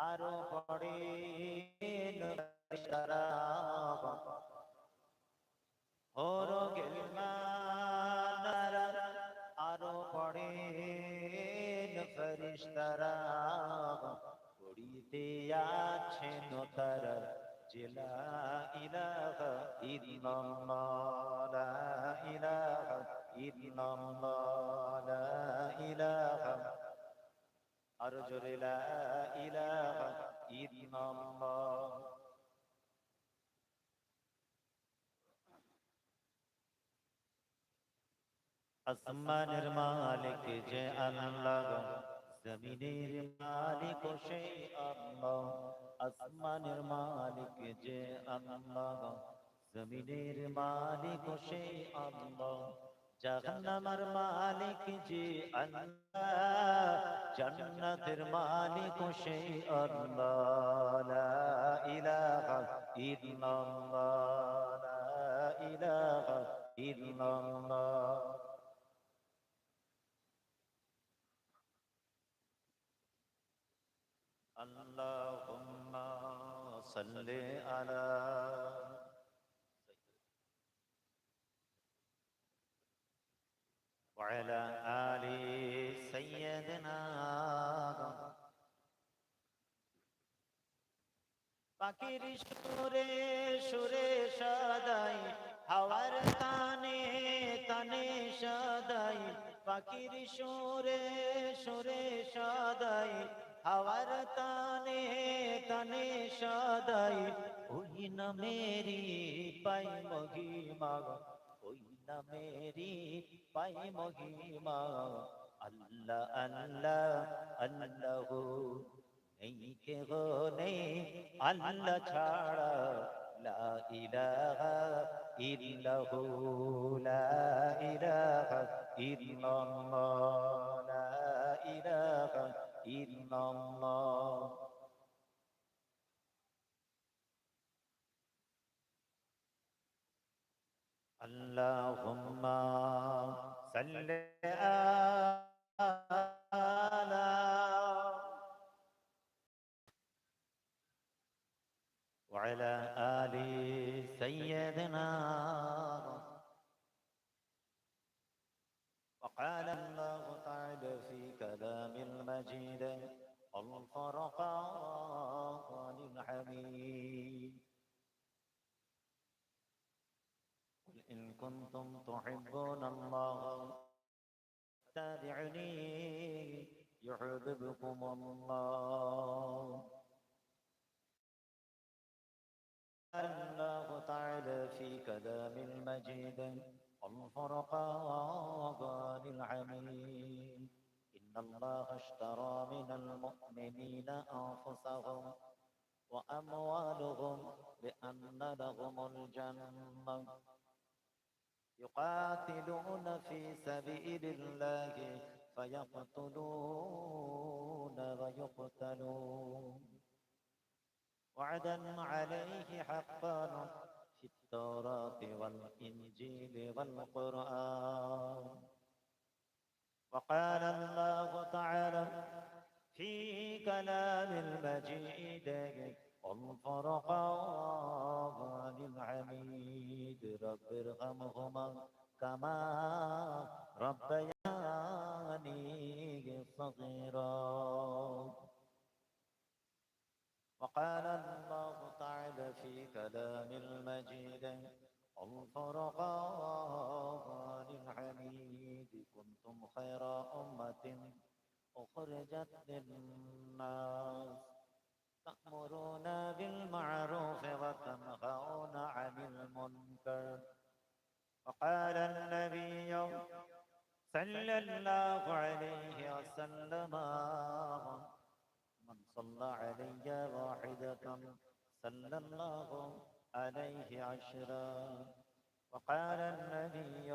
আরও পড়ে তারা হরো গেলমানারা আরও পড়ে ফরিস্তারা পড়িতে আছেন তারা জেলা ইলাহা ইল্লাল্লাহ লা ইলাহা আর জোরে লা ইলাহা ইল্লাল্লাহ। আসমানের মালিক যে আল্লাহ, জমিনের মালিক সেই আল্লাহ। আসমানের মালিক যে আল্লাহ, জমিনের মালিক সেই আল্লাহ। জাহান্নামের মালিক যে আল্লাহ জান্নাতের মালিক সেই আল্লাহ লা ইলাহা ইল্লাল্লাহ লা ইলাহা ইল্লাল্লাহ اللهم صل على وعلى آل سيدنا পাখির সুরে সুরে সদাই হাওয়ার তানে তানে সদাই পাখির সুরে সুরে সদাই হাওয়ার তানে তানে সদাই ওই না মেরি পাই মহিমা ওই না মেরি পাই মহিমা। আল্লাহ আল্লাহ আল্লাহ। নেই কে গো নেই আল্লাহ ছাড়া। লা ইলাহা ইল্লাহু, লা ইলাহা ইল্লাল্লাহ। লা ইলাহা ইল্লাল্লাহ। اللهم صل على وعلى آل سيدنا وقال الله تعالى في كلام المجيد الفرقان الحميد قل إن كنتم تحبون الله. تابعني يحببكم الله. الله تعالى في كلام المجيد الفرقان الحميد إن الله اشترى من المؤمنين أنفسهم وأموالهم بأن لهم الجنة. يقاتلون في سبيل الله فيقتلون ويقتلون. وعدا عليه حقا في التوراة والإنجيل والقرآن. وقال الله تعالى في كلام المجيد الفرقان الحميد رب ارحمهما كما ربياني صغيرا. وقال الله تعالى في كلام المجيد الفرقان الحميد كنتم خير أمة. أخرجت للناس تأمرون بالمعروف وتنهون عن المنكر. وقال النبي صلى الله عليه وسلم من صلى علي واحدة صلى الله عليه عشرا. وقال النبي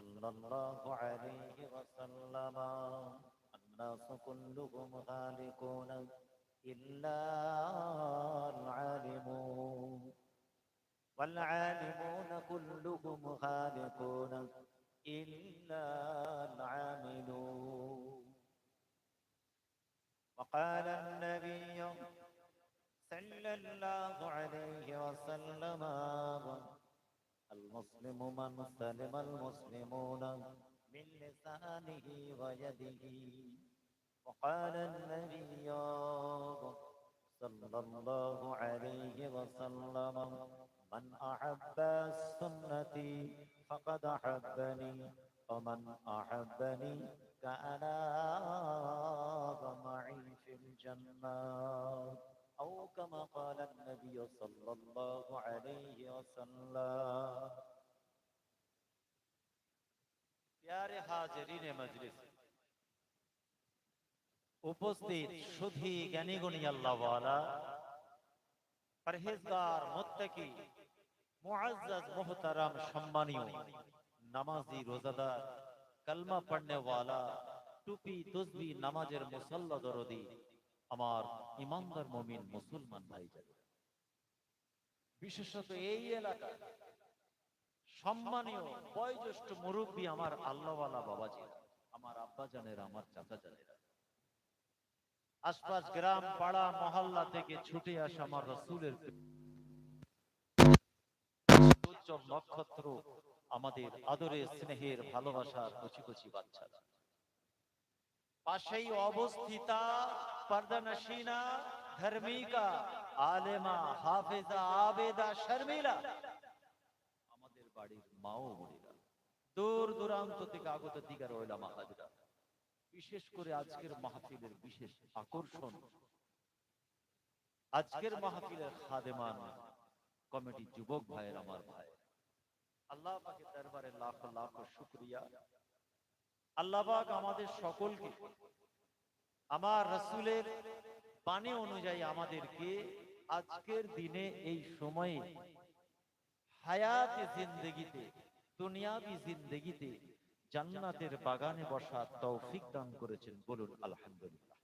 صلى الله عليه وسلم. الناس كلهم خالقون إلا العالمون. والعالمون كلهم خالقون إلا العاملون. وقال النبي صلى الله عليه وسلم المسلم من سلم المسلمون من لسانه ويده. وقال النبي صلى الله عليه وسلم من أحب سنتي فقد أحبني ومن أحبني كان معي في الجنة. أو كما قال النبي صلى الله عليه وسلم প্যারে হাজরিন মজলিস উপস্থিত সুধী জ্ঞানীগুণী আল্লাহওয়ালা পরহেজগার মুত্তাকি মুআজ্জাজ মুহতারাম সম্মানীয় নামাজি রোজাদার কলমা পড়নে ওয়ালা টুপি তসবি নামাজের মুসল্লা দরদি আমার ইমানদার মুমিন মুসলমান ভাই বিশেষত এই এলাকা সম্মানীয় বয়োজ্যেষ্ঠ মুরব্বী আমার আল্লাহওয়ালা বাবাজি, আমার আব্বা জানের আমার চাচা জানেরা আশপাশ গ্রাম, পাড়া, মহল্লা থেকে ছুটে আসা আমার রসুলের উজ্জ্বল নক্ষত্র, আমাদের আদরের স্নেহের ভালোবাসার কচি কচি বাচ্চারা। পাশেই অবস্থিতা পর্দানসীনা ধর্মিকা আলেমা হাফেজা আবেদা শর্মিলা আমাদের বাড়ির মাও বোনেরা দূর দূরান্ত থেকে আগত দিগার ওলামা হাজরা বিশেষ করে আজকের মাহফিলের বিশেষ আকর্ষণ। আজকের মাহফিলের খাদেমান কমিটি যুবক ভাইয়ের আমার ভাই। আল্লাহ পাকের দরবারে লাখ লাখ শুকরিয়া। আল্লাহ পাক আমাদের সকলকে আমার রসুলের বাণী অনুযায়ী আমাদেরকে আজকের দিনে এই সময়ে হায়াতে জিন্দগিতে, দুনিয়াবি জিন্দগিতে জান্নাতের বাগানে বসা তৌফিক দান করেছেন বলুন, আলহামদুলিল্লাহ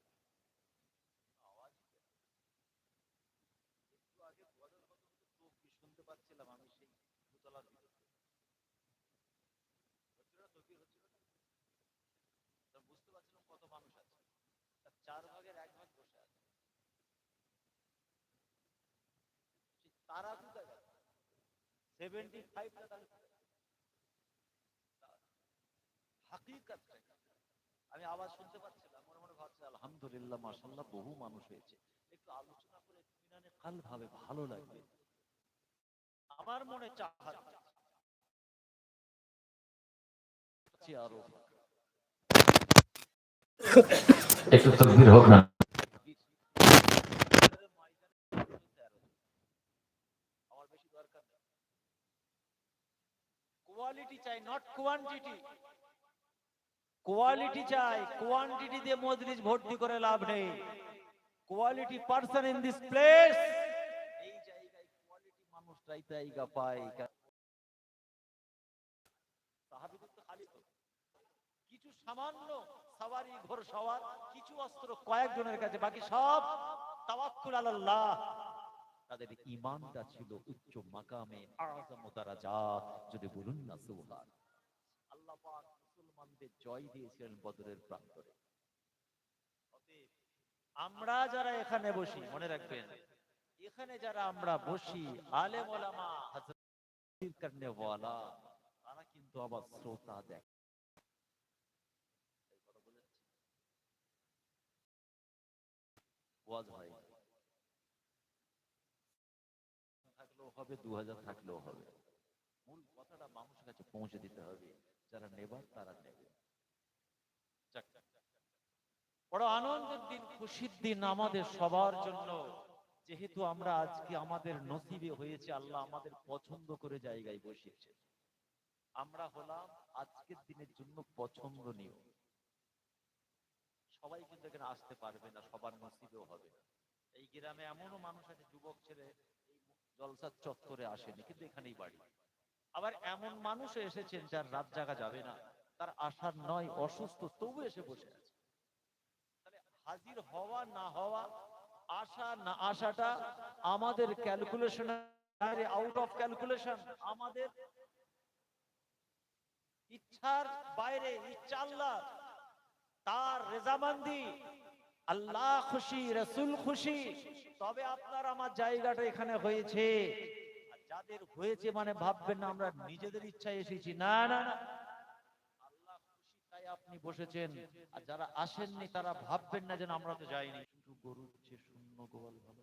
শুনতে পাচ্ছিলাম আমি সেই দোতলার ভিতরে হচ্ছিল না তকবীর হচ্ছিল না তা বুঝতে পারছিলাম কত মানুষ আছে তার চার ভাগের এক ভাগ বসে আছে সেই আমি আওয়াজ শুনতে পাচ্ছিলাম মনে মনে ভাবছি আলহামদুলিল্লাহ বহু মানুষ হয়েছে একটু আলোচনা করে কাল ভাবে ভালো লাগবে আমার মনে চাহাত একটু হোক না আমার বেশি দরকার নেই কোয়ালিটি চাই নট কোয়ান্টিটি কোয়ালিটি চাই কোয়ান্টিটি দিয়ে মজলিস ভর্তি করে লাভ নেই। Quality person in this place এই জায়গায় কোয়ালিটি তো কিছু সামান্য সাওয়ারি ঘোর সওয়ার কিছু অস্ত্র কয়েকজনের কাছে, বাকি সব তাওয়াক্কুল আলাল্লাহ। তাদের ঈমানটা ছিল উচ্চ মাকামে আযম দারাজাত যদি বলুন না সুবহান। আল্লাহ মুসলমানদের জয় দিয়েছিলেন বদরের প্রান্তরে। আমরা যারা এখানে বসি, মনে রাখবেন, এখানে যারা আমরা বসি, আলেম ওলামা তারা কিন্তু আবার শ্রোতা দেখ? ওয়াজ হয়। হবে দু হাজার থাকলেও হবে। মূল কথাটা মানুষের কাছে পৌঁছে দিতে হবে, যারা নেবার তারা নেবে। বড় আনন্দের দিন, খুশির দিন আমাদের সবার জন্য। যেহেতু আমরা আজকে আমাদের নসিবে হয়েছে, আল্লাহ আমাদের পছন্দ করে জায়গায় বসিয়েছে। আমরা হলাম আজকের দিনের জন্য পছন্দ পছন্দনীয়। সবাই কিন্তু এখানে আসতে পারবে না, সবার নসিবেও হবে না। এই গ্রামে এমনও মানুষ আছে, যুবক ছেলে জলসার চত্বরে আসেনি, কিন্তু এখানেই বাড়ি। আবার এমন মানুষও এসেছেন যার রাত জাগা যাবে না, তার আসার নয়, অসুস্থ, তবু এসে বসে আছে। হাজির হওয়া না হওয়া, আসা না আসাটা আমাদের ক্যালকুলেশন আউট অফ ক্যালকুলেশন আমাদের ইচ্ছার বাইরে, ইচ্ছা আল্লাহ, তার রেজামান্দি আল্লাহ খুশি, রসুল খুশি। তবে আপনার আমার জায়গাটা এখানে হয়েছে। যাদের হয়েছে মানে ভাববেন না, আমরা নিজেদের ইচ্ছায় এসেছি। না না না। আল্লাহ খুশি তাই আপনি বসেছেন। আর যারা আসেননি, তারা ভাববেন না যেন আমরা তো যাইনি। শুধু শূন্য গোয়াল, ভালো?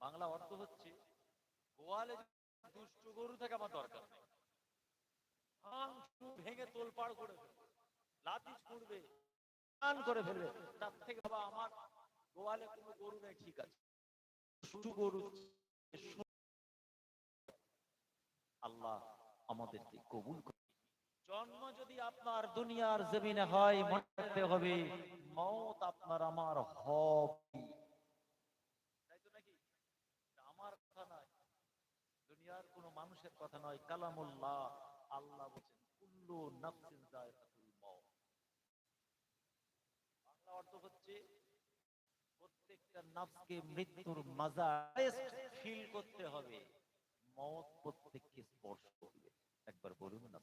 বাংলা অর্থ হচ্ছে, গোয়ালে দুষ্ট গরু থেকে আমার দরকার ভেঙে তোলপাড় করে ফেলবে করে ফেলবে। তার থেকে বাবা আমার গোয়ালে কোনো গরু নেই, ঠিক আছে। শুধু গরু আল্লাহ আমাদেরকে কবুল জন্ম যদি আপনার দুনিয়ার জমিনে হয়, মনে রাখতে হবে মত আপনার আমার হবে তাই তো নাকি? আমার কথা নয়। দুনিয়ার কোন মানুষের কথা নয়, কালামুল্লাহ, আল্লাহ বলছেন, কুল্লু নাফসিন মাউত বাংলা অর্থ হচ্ছে প্রত্যেকটা নাফসকে মৃত্যুর ফিল করতে হবে। মত প্রত্যেককে স্পর্শ করবে। একবার বলুন না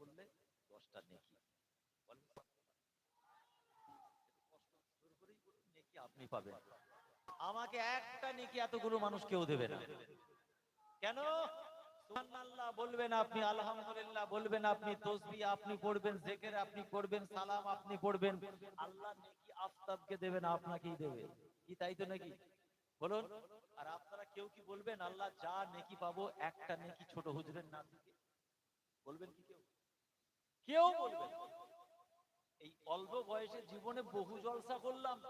বললে কষ্ট বলুন, আপনি পাবেন। আমাকে একটা নেকি এতগুলো মানুষ কেউ দেবে না। কেন? বলবেন আপনি, আলহামদুলিল্লাহ বলবেন আপনি আপনি পড়বেন আপনি পড়বেন সালাম আপনি পড়বেন। আল্লাহ নেকি আফতাবকে আপনাকেই দেবে। কি তাই তো নাকি? বলুন। আর আপনারা কেউ কি বলবেন, আল্লাহ যা নেকি পাবো, একটা নেকি ছোট বলবেন কি কেউ? কেউ বলবেন এই অল্প বয়সে জীবনে বহু জলসা করলাম।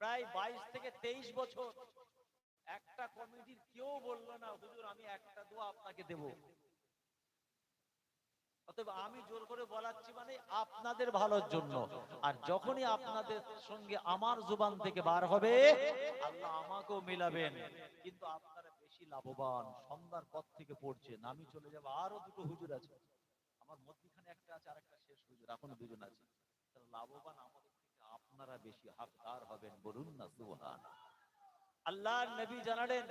প্রায় বাইশ থেকে তেইশ বছর। একটা কমিটির কেউ বলল না, হুজুর, আমি একটা দোয়া আপনাকে দেব। আমি জোর করে বলাচ্ছি মানে আপনাদের ভালোর জন্য। আর যখনই আপনাদের সঙ্গে আমার জুবান থেকে বার হবে, আল্লাহ আমাকেও মিলাবেন। কিন্তু আপনারা বেশি লাভবান, সন্ধ্যার পর থেকে পড়ছেন। আমি চলে যাব, আরও দুটো হুজুর আছে। আমার মধ্যখানে একটা আছে আর একটা শেষ হুজুর, এখনও দুজন আছে। লাভবান আমাদের আপনারা বেশি হকদার হবেন বলুন না, সুবহান। আল্লাহ নবী জানালেন,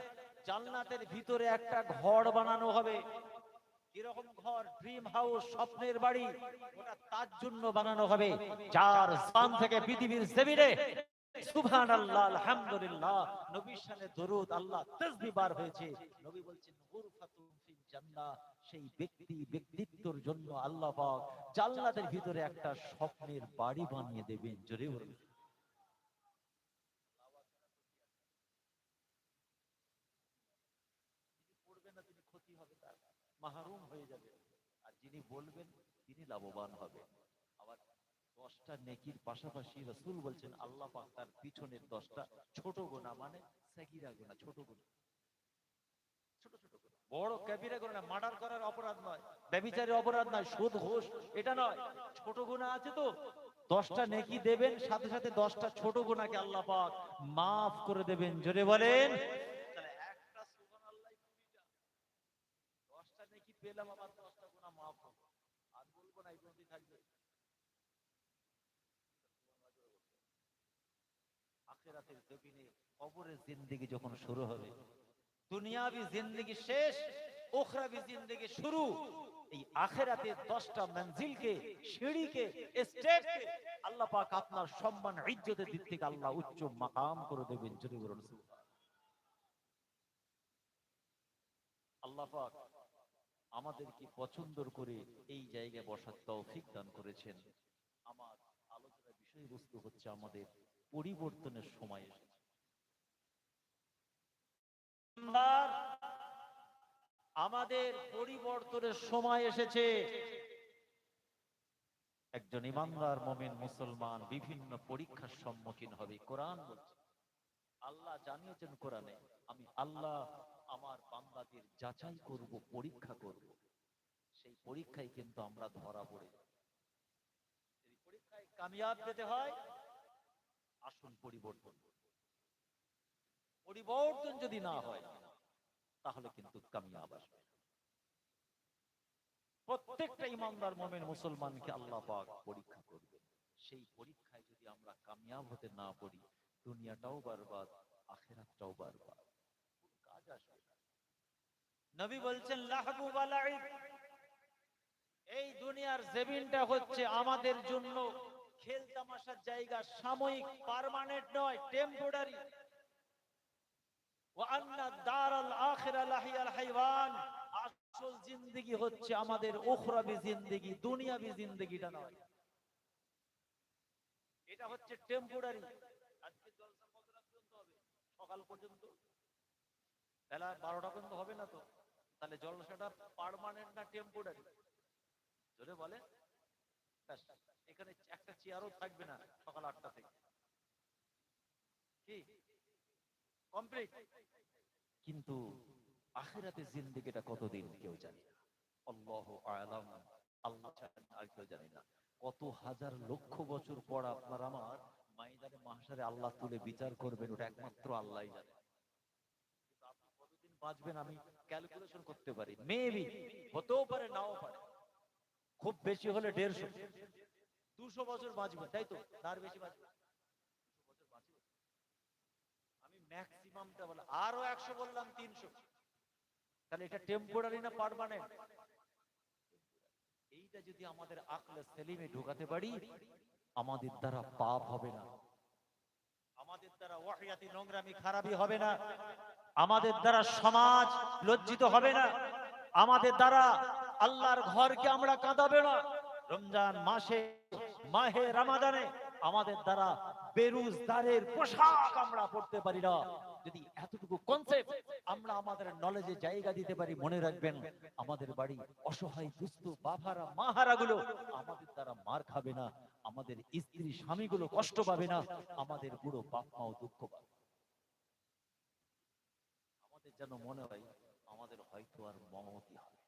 জান্নাতের ভিতরে একটা ঘর বানানো হবে। কীরকম ঘর? ড্রিম হাউস স্বপ্নের বাড়ি। ওটা তার জন্য বানানো হবে। যার স্থান থেকে পৃথিবীর জমিনে সুবহান আল্লাহ আলহামদুলিল্লাহ, নবীর শানে দরুদ, আল্লাহ তাসবিহ বার হয়েছে। নবী বলছেন গুরফাতুন জান্নাহ সেই ব্যক্তি ব্যক্তিত্বর জন্য আল্লাহ পাক ভিতরে একটা স্বপ্নের বাড়ি বানিয়ে দেবেন, জোরে বলুন। না আর যিনি বলবেন, তিনি লাভবান হবে। আবার দশটা পাশাপাশি রসুল বলছেন, আল্লাহ পাক তার পিছনের দশটা ছোট গোনা মানে গোনা, ছোট গোনা। বড় না, মার্ডার করার অপরাধ নয় অপরাধ নয়, সুদ, ঘোষ, এটা নয়। ছোট গোনা আছে তো, দশটা নেকি দেবেন, সাথে সাথে দশটা ছোট গোনাকে আল্লাহ পাক মাফ করে দেবেন। জোরে বলেন। পেলাম মাফ যখন শুরু হবে দুনিয়াবি জিন্দেগি শেষ, ওখরাবি জিন্দেগি শুরু। এই আখেরাতের দশটা মঞ্জিলকে, সিঁড়িকে, স্টেপকে আল্লাহ পাক আপনার সম্মান, ইজ্জতের দিক থেকে আল্লাহ উচ্চ মাকাম করে দেবেন। যদি বলুন আল্লাহ পাক আমাদেরকে পছন্দ করে এই জায়গায় বসার তৌফিক দান করেছেন। আমার আলোচনার বিষয়বস্তু হচ্ছে আমাদের পরিবর্তনের সময় আমাদের পরিবর্তনের সময় এসেছে। একজন ইমানদার মমিন মুসলমান বিভিন্ন পরীক্ষার সম্মুখীন হবে। কোরআন বলছে, আল্লাহ জানিয়েছেন কোরআনে, আমি আল্লাহ আমার বান্দাদের যাচাই করব, পরীক্ষা করব। সেই পরীক্ষায় কিন্তু আমরা ধরা পড়ে পরীক্ষায় কামিয়াব যেতে হয় আসুন পরিবর্তন। পরিবর্তন যদি না হয়, তাহলে কিন্তু কামিয়াব আসবে। প্রত্যেকটা ইমানদার মোমেন মুসলমানকে আল্লাহ পাক পরীক্ষা করবে। সেই পরীক্ষায় যদি আমরা কামিয়াব হতে না পারি দুনিয়াটাও বরবাদ, আখেরাতটাও বরবাদ। কাজ আসবে নবী বলছেন, লাহবু ওয়ালাইব এই দুনিয়ার জমিনটা হচ্ছে আমাদের জন্য খেল তামাশার জায়গা, সাময়িক, পার্মানেন্ট নয়, টেম্পোরারি। আসল জিন্দেগি হচ্ছে আমাদের উখরাবি জিন্দেগি, দুনিয়াবি জিন্দেগিটা নয়। এটা হচ্ছে টেম্পোরারি সকাল পর্যন্ত? বেলা বারোটা পর্যন্ত হবে না তো? তাহলে জলসাটা পার্মানেন্ট না টেম্পোরারি জোরে বলে এখানে একটা চেয়ারও থাকবে না সকাল আটটা থেকে। কি? কমপ্লিট কিন্তু আখিরাতে জিন্দেগিটা কতদিন কেউ জানে না। আল্লাহ আল্লাহ আর কেউ না। কত হাজার লক্ষ বছর পর আপনার আমার মাইদানে আল্লাহ তুলে বিচার করবেন, ওটা একমাত্র আল্লাহই জানে। কতদিন বাঁচবেন আমি ক্যালকুলেশন করতে পারি। মেবি হতেও পারে, নাও পারে। খুব বেশি হলে দেড়শো। দুশো বছর বাঁচবে তাই তো? তার বেশি বাঁচবে 200 বছর বাঁচবে আমি ম্যাক্সিমামটা বললাম আরও একশো বললাম, তিনশো। তাহলে এটা টেম্পোরারি না পার্মানেন্ট এইটা যদি আমাদের আকলে সেলিমে পারি, আমাদের দ্বারা পাপ হবে না। আমাদের দ্বারা ওয়াহিয়াতি নোংরামি খারাপই হবে না। আমাদের দ্বারা সমাজ লজ্জিত হবে না। আমাদের দ্বারা আল্লাহর ঘরকে আমরা কাঁদাবে না। রমজান মাসে, মাহে রামাদানে আমাদের দ্বারা পোশাক আমরা পড়তে পারি না। যদি এতটুকু কনসেপ্ট আমরা আমাদের নলেজে জায়গা দিতে পারি, মনে রাখবেন, আমাদের বাড়ি অসহায়, দুস্থ মাহারা গুলো আমাদের মার খাবে না, আমাদের স্ত্রী, স্বামীগুলো কষ্ট পাবে না, আমাদের বুড়ো বাপ মাও দুঃখ পাবে। আমাদের যেন মনে হয়, আমাদের হয়তো আর মমতি হবে